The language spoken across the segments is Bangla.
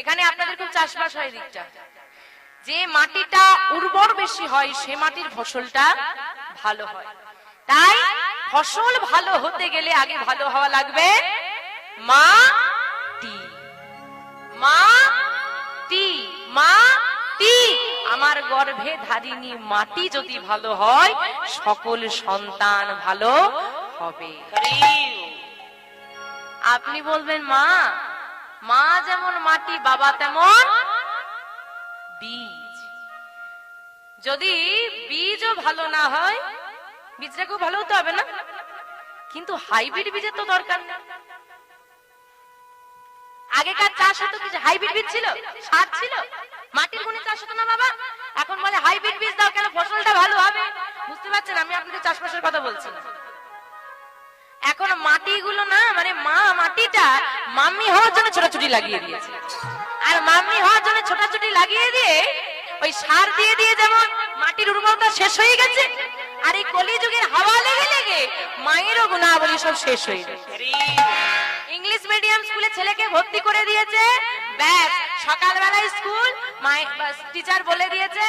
এখানে আপনাদের খুব চাষবাস হয় দিকটা। যে মাটিটা উর্বর বেশি হয়, সে মাটির ফসলটা ভালো হয়। তাই ফসল ভালো হতে গেলে আগে ভালো হওয়া লাগবে মা টি। মা টি মা টি। আমার গর্ভে ধারিনী মাটি, যদি ভালো হয় সকল সন্তান ভালো হবে। আপনি বলবেন, মা মা যেমন মাটি বাবা তেমন? বীজ। যদি বীজও ভালো না হয় বীজটাকেও ভালো হতে হবে না? কিন্তু হাইব্রিড বীজের তো দরকার নেই। আগেকার চাষ হতো কিছু হাইব্রিড বীজ ছিল? সার ছিল? মাটির গুণে চাষ হতো না বাবা? এখন বলে হাইব্রিড বীজ দাও কেন? ফসলটা ভালো হবে। বুঝতে পারছেন? আমি আপনাদের চাষবাসের কথা বলছি। না এখন মাটিগুলো না মানে মা মাটিটা মাম্মি হওয়ার জন্য ছোটাছুটি লাগিয়ে দিয়েছে। আর মাম্মি হওয়ার জন্য ছোটাছুটি লাগিয়ে দিয়ে ওই সার দিয়ে দিয়ে যেমন মাটির উর্বরতা শেষ হয়ে গেছে, আর এই কলিযুগের হাওয়া লেগে লেগে মায়েরও গুণাবলী সব শেষ হয়ে গেছে। ইংলিশ মিডিয়াম স্কুলে ছেলেকে ভর্তি করে দিয়েছে। ব্যাস, সকালবেলায় স্কুল টিচার বলে দিয়েছে,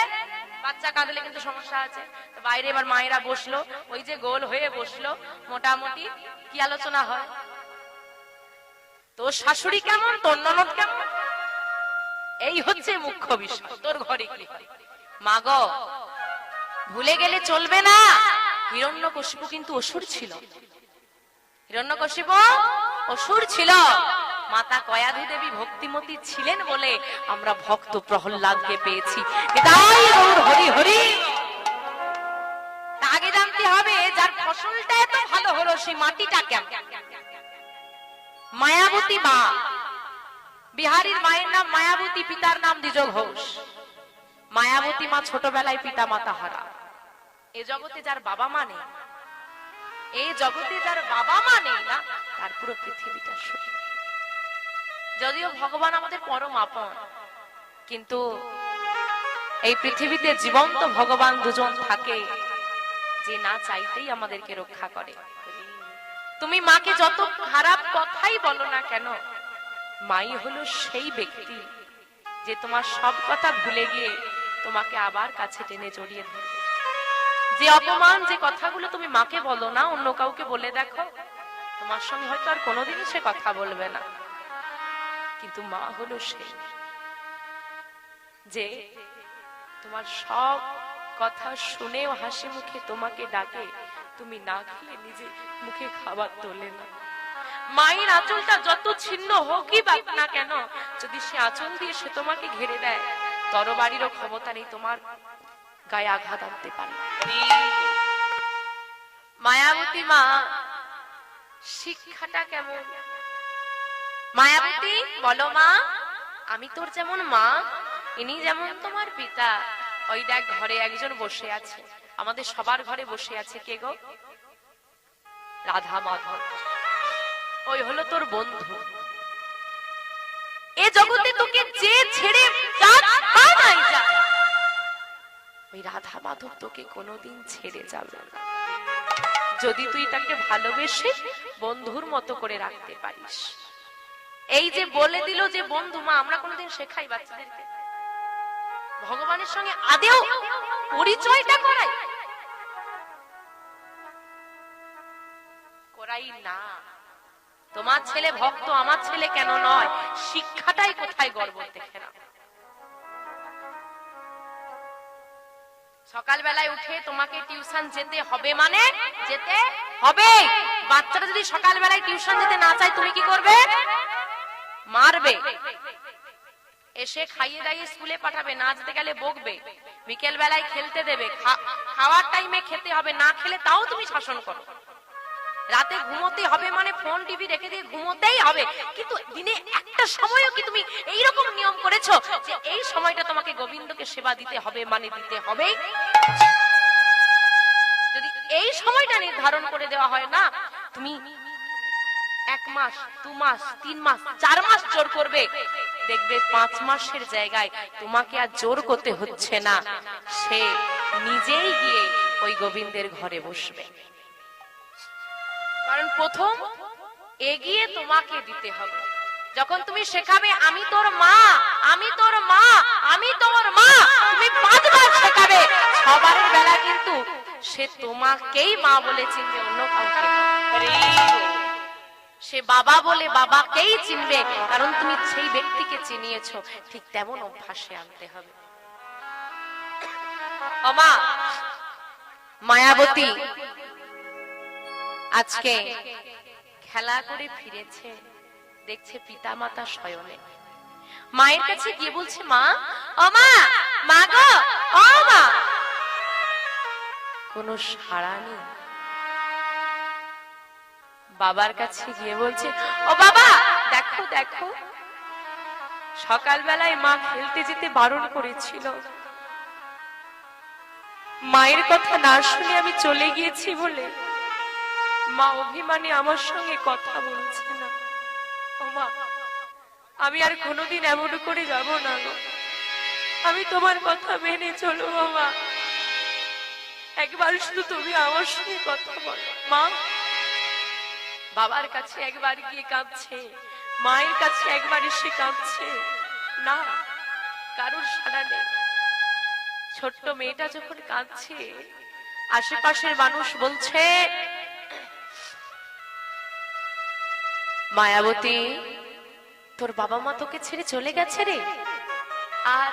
বাচ্চা কাঁদলে কিন্তু সমস্যা আছে। বাইরে এবার মায়েরা বসল, ওই যে গোল হয়ে বসল, মোটামুটি কি আলোচনা হয়? তোর শাশুড়ি কেমন? তোর ননদ কেমন? এই হচ্ছে মুখ্য বিষয়। তোর ঘরে কি? মা গো, ভুলে গেলে চলবে না। হিরণ্যকশিপু কিন্তু অসুর ছিল। হিরণ্যকশিপু, অসুর ছিল। মাতা কয়াধু দেবী ভক্তিমতী ছিলেন বলে আমরা ভক্ত প্রহ্লাদকে পেয়েছি। গৌর হরি হরি। ফসলটা এত ভালো হলো সেই মাটিটা কেমন? মায়াবতী মা। বিহারীর মায়ের নাম মায়াবতী, পিতার নাম দ্বিজ ঘোষ। মায়াবতী মা ছোটবেলায় পিতা মাতা হারা। এ জগতে যার বাবা মা নেই এই জগতে যার বাবা মা নেই না, তার পুরো পৃথিবীটা শূন্য যদিও ভগবান আমাদের পরম আপন, কিন্তু এই পৃথিবীতে জীবন্ত ভগবান দুজন থাকে। যে না চাইতেই আমাদেরকে রক্ষা করে। তুমি মাকে যত খারাপ কথাই বলো না কেন, মাই হলো সেই ব্যক্তি যে তোমার সব কথা ভুলে গিয়ে তোমাকে আবার কাছে টেনে জড়িয়ে ধরবে। যে অপমান, যে কথাগুলো তুমি মাকে বলো না, অন্য কাউকে বলে দেখো, তোমার সঙ্গে হয়তো আর কোনোদিনই সে কথা বলবে না। কিন্তু মা হলো সেই যে তোমার সব কথা শুনেও হাসি মুখে তোমাকে ডাকে। তুমি না খেয়ে নিজে মুখে খাবার তোলে না। মায়ের আঁচলটা যত ছিন্ন হোকই বাক না কেন, যদি সে আঁচল দিয়ে সে তোমাকে ঘিরে দেয়, তরবারিরও ক্ষমতা নেই তোমার গায়ে আঘাত আনতে পারে। মায়াবতী মা, শিক্ষাটা কেমন? মায়াবতী, বলো মা, আমি তোর যেমন মা, ইনি যেমন তোমার পিতা। ওই দেখ, ঘরে একজন বসে আছে। আমাদের সবার ঘরে বসে আছে কে গো? রাধা মাধব। ওই হলো তোর বন্ধু। এ জগতে তোকে যে ছেড়ে ওই রাধা মাধব তোকে কোনোদিন ছেড়ে যাবে না। যদি তুই তাকে ভালোবেসে বন্ধুর মতো করে রাখতে পারিস। এই যে বলে দিল যে, বন্ধু মা, আমরা কোনোদিন শেখাই বাচ্চাদেরকে। ভগবানের সঙ্গে আদেও পরিচয়টা করাই। করাই না। তোমার ছেলে ভক্ত, আমার ছেলে কেন নয়? শিক্ষাটাই কোথায় গর্ব দেখে না সকালবেলায় উঠে তোমাকে টিউশন যেতে হবে মানে? যেতে হবে। বাচ্চাটা যদি সকালবেলায় টিউশন যেতে না চায়, তুমি কি করবে? মারবে। এসে খাইয়ে দাইয়ে স্কুলে পাঠাবে নাচতে গেলে বকবে। বিকেল বেলায় খেলতে দেবে খাওয়ার টাইমে খেতে হবে, না খেলে তাও তুমি শাসন করো। রাতে ঘুমোতে হবে মানে ফোন, টিভি রেখে দিয়ে ঘুমোতেই হবে। কিন্তু দিনে একটা সময়ও কি তুমি এই রকম নিয়ম করেছ যে এই সময়টা তোমাকে গোবিন্দকে সেবা দিতে হবে মানে দিতে হবে? যদি এই সময়টা নির্ধারণ করে দেওয়া হয় না, তুমি এক মাস, দু মাস, তিন মাস, চার মাস জোর করবে। দেখবে পাঁচ মাসের জায়গায় তোমাকে আর জোর করতে হচ্ছে না। সে নিজেই গিয়ে ওই গোবিন্দের ঘরে বসবে। কারণ প্রথম এগিয়ে তোমাকে দিতে হবে। যখন তুমি শেখাবে, আমি তোর মা, আমি তোর মা, আমি তোর মা তুমি পাঁচবার শেখাবে। সবার বেলা কিন্তু সে তোমাকেই মা বলে চিনবে, অন্য কাউকে। সে বাবা বলে বাবাকেই চিনবে, কারণ তুমি সেই ব্যক্তিকে চিনিয়েছো, ঠিক তেমন অভ্যাসে আনতে হবে। অমা, মায়াবতী, আজকে খেলা করে ফিরেছে, দেখছে পিতা মাতা শয়নে। মায়ের কাছে গিয়ে বলছে, মা, অমা, মা গো ও মা কোনো সাড়া নেই। বাবার কাছে গিয়ে বলছে, ও বাবা, দেখো দেখো। সকালবেলায় মা খেলতে যেতে বারণ করেছিল। মায়ের কথা না শুনে আমি চলে গিয়েছি বলে মা অভিমানে আমার সঙ্গে কথা বলছে না। ও মা, আমি আর কোনোদিন এমন করে যাব না আমি তোমার কথা মেনে চলো বাবা। একবার শুধু তুমি আমার সঙ্গে কথা বলো। মা বাবার কাছে একবার গিয়ে কাঁদছে, মায়ের কাছে একবার এসে কাঁদছে। না, কারোর সাড়া নেই। ছোট্ট মেয়েটা যখন কাঁদছে, আশেপাশের মানুষ বলছে, মায়াবতী, তোর বাবা মা তোকে ছেড়ে চলে গেছে রে। আর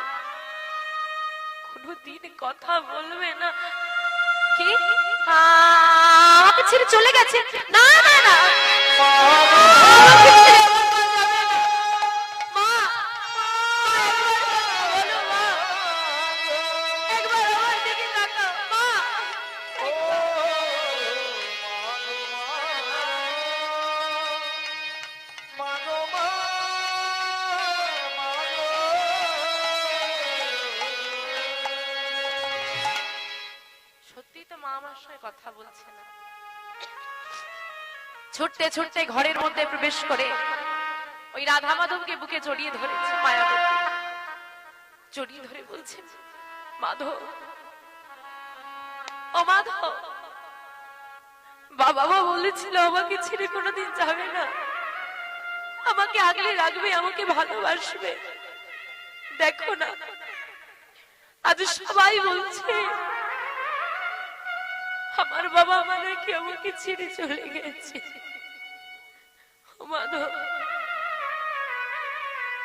কোনদিন কথা বলবে না। কি আমাকে ছেড়ে চলে গেছে। না না না। আমার সঙ্গে কথা বলছে না। ছুটতে ছুটতে ঘরের মধ্যে প্রবেশ করে ওই রাধা মাধবকে বুকে জড়িয়ে ধরেছে মায়াবতী। জড়িয়ে ধরে বলছে, মাধব, ও মাধব, বাবা মা বলেছিল আমাকে ছেড়ে কোনোদিন যাবে না। আমাকে আগলে রাখবে, আমাকে ভালোবাসবে। দেখো না, আজ সবাই বলছে আমার বাবা নাকি আমাকে ছেড়ে চলে গেছে।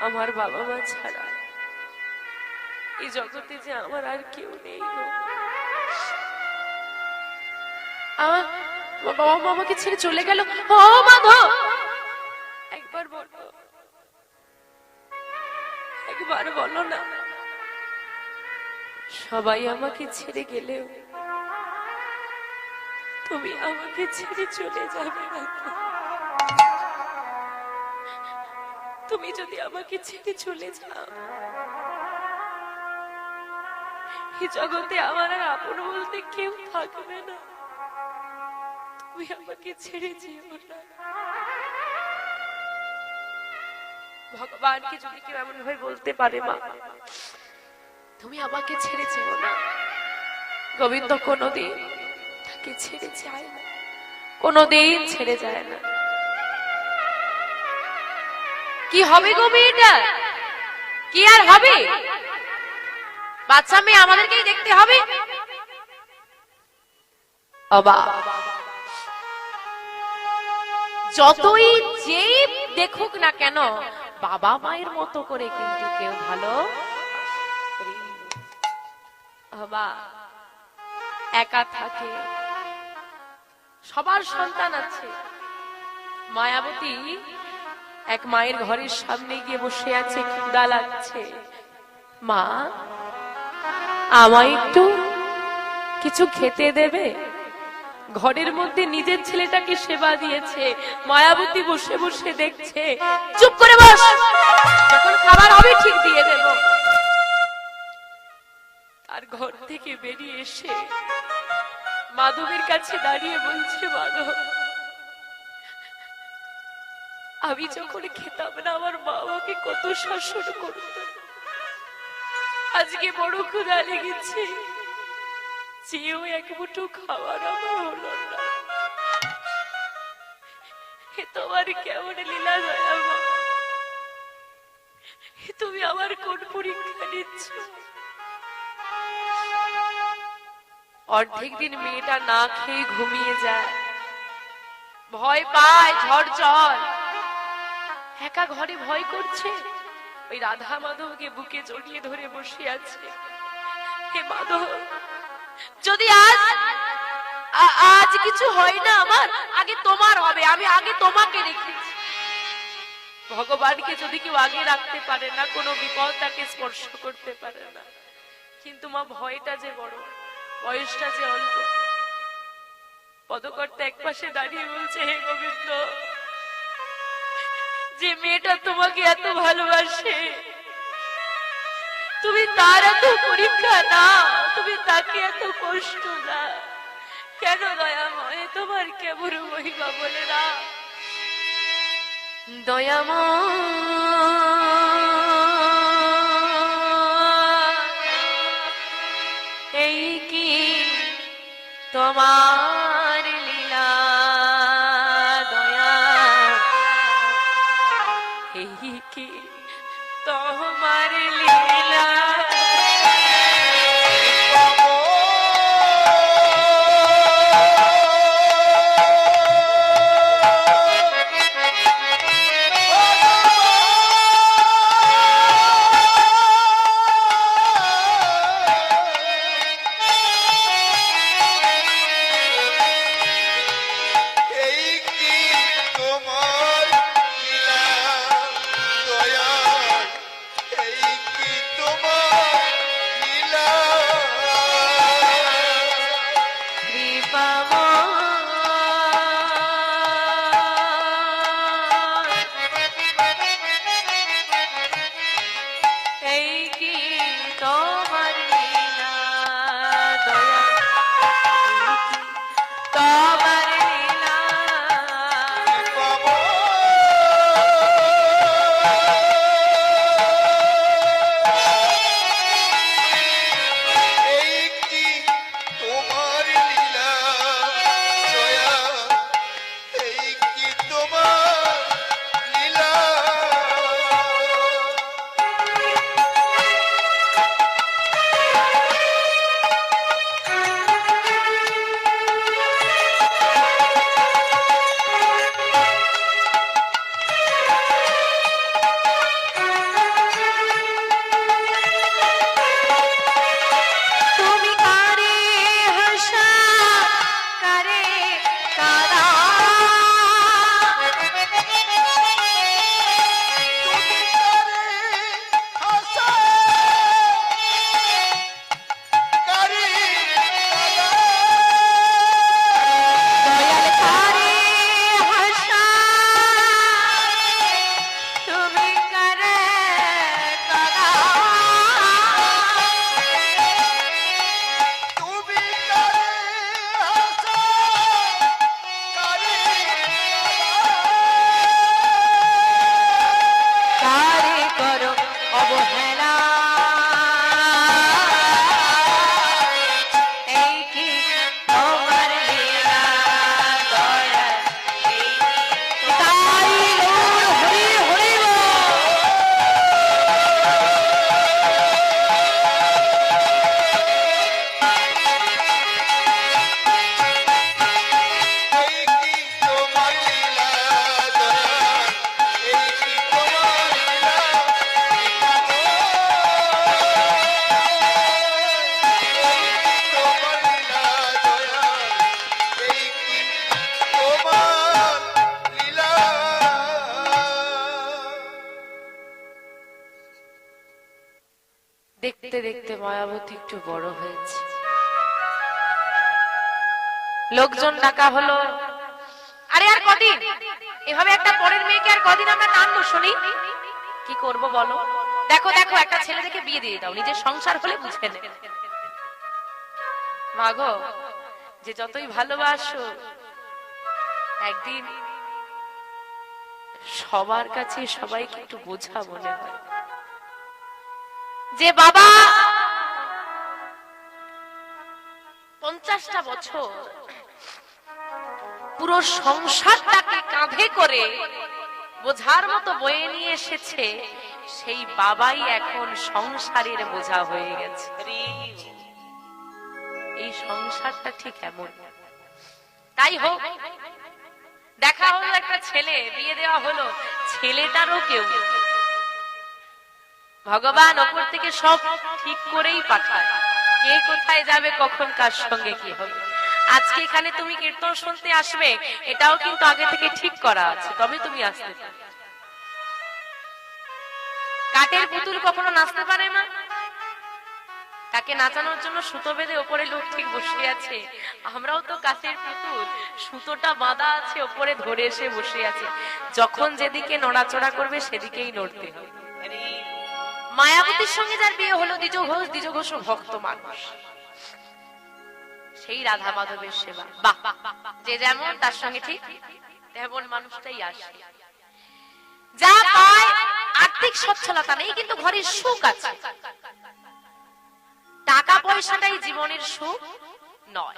আমার বাবা মা ছাড়া এই জগতে যে আমার আর কেউ নেই বাবা মা আমাকে ছেড়ে চলে গেল। একবার বলো। একবার বলো না। সবাই আমাকে ছেড়ে গেলেও তুমি আমাকে ছেড়ে চলে যাবে না। তুমি যদি আমাকে ছেড়ে চলে যাও, এই জগতে আমার আর আপন বলতে কেউ থাকবে না। তুমি আমাকে ছেড়ে যেও না। ভগবানকে যদি কেউ এমন ভাবে বলতে পারে, মা, তুমি আমাকে ছেড়ে যেও না। গোবিন্দ কোনোদিন তাকে ছেড়ে যায় না। কোনোদিন ছেড়ে যায় না। কি হবে গো মেয়েটা? কি আর হবে? বাচ্চা মেয়ে আমাদেরকেই দেখতে হবে। বাবা যতই যে দেখুক না কেন, বাবা মায়ের মতো করে কিন্তু কেউ ভালো বাবা একা থাকে। সবার সন্তান আছে। মায়াবতী এক মায়ের ঘরের সামনে গিয়ে বসে আছে ক্ষুদা লাগছে। মা, আমায় একটু কিছু খেতে দেবে? ঘরের মধ্যে নিজের ছেলেটাকে সেবা দিয়েছে। মায়াবতী বসে বসে দেখছে। চুপ করে বস! যখন খাবার হবে ঠিক দিয়ে দেব। তার ঘর থেকে বেরিয়ে এসে মাধবের কাছে দাঁড়িয়ে বলছে, মাধব, আমি যখন খেতাম না, আমার আমাকে কত শাসন করত। আজকে বড় ক্ষুধা লেগেছে চেয়েও এক মুঠো খাবার আমার হলো না। তোমার কেমন লীলা দয়া? তুমি আমার কোন পরীক্ষা নিচ্ছ? অর্ধেক দিন মেয়েটা না খেয়ে ঘুমিয়ে যায়। ভয় পায়, ঝড় জল একা ঘরে ভয় করছে? ওই রাধা মাধবকে বুকে জড়িয়ে ধরে বসে আছে। হে মাধব, যদি আজ আজ কিছু হয় না আমার, আগে তোমার হবে, আমি আগে তোমাকে রেখেছি ভগবানকে যদি কেউ আগে রাখতে পারে না, কোনো বিপদ তাকে স্পর্শ করতে পারে না। কিন্তু মা, ভয়টা যে বড়। বয়সটা যে অল্প পদকর্তা এক পাশে দাঁড়িয়ে বলছে, হে গোবিন্দ, যে মেয়েটা তোমাকে এত ভালোবাসে, তুমি তার এত পরীক্ষা না তুমি তাকে এত কষ্ট না কেন দয়াময়, তোমার কেমন মহিমা বলে না? দয়াময় তোমার দেখতে দেখতে মায়াবতী একটু বড় হয়েছে। লোকজন ডাকা হলো, আরে আর কদিন? এভাবে একটা পরের মেয়েকে আর কদিন আমরা টানবো শুনি? কি করব বলো? দেখো দেখো, একটা ছেলে দেখে বিয়ে দিয়ে দাও, নিজের সংসার হলে বুঝে নে। মাগো যে যতই ভালোবাসো, একদিন সবার কাছে সবাইকে একটু বোঝা মনে হয়। যে বাবা পঞ্চাশটা বছর পুরো সংসারটাকে কাঁধে করে বোঝার মতো বয়ে নিয়ে এসেছে, সেই বাবাই এখন সংসারের বোঝা হয়ে গেছে এই সংসারটা ঠিক এমন তাই হোক, দেখা হলো একটা ছেলে, বিয়ে দেওয়া হলো, ছেলেটারও কেউ। ভগবান ওপর থেকে সব ঠিক করেই পাঠায়। কে কোথায় যাবে, কখন কার সঙ্গে কি হবে? আজকে এখানে তুমি কীর্তন শুনতে আসবে, এটাও কিন্তু আগে থেকে ঠিক করা আছে, তবে তুমি আসতে। কাঠের পুতুল কখনো নাচতে পারে না? তাকে নাচানোর জন্য সুতো বেঁধে ওপরে লোক ঠিক বসে আছে। আমরাও তো কাঠের পুতুল, সুতোটা বাঁধা আছে, ওপরে ধরে এসে বসে আছে। যখন যেদিকে নড়াচড়া করবে, সেদিকেই নড়তে হবে। মায়াবতীর সঙ্গে যার বিয়ে হলো, দ্বিজ ঘোষ দ্বিজ ঘোষ ভক্ত মানুষ। সেই রাধা মাধবের সেবা। বাহ, যে যেমন, তার সঙ্গে ঠিক তেমন মানুষটাই আসে। যা পায়, আর্থিক সচ্ছলতা নেই, কিন্তু ঘরের সুখ আছে। টাকা পয়সাটাই জীবনের সুখ নয়।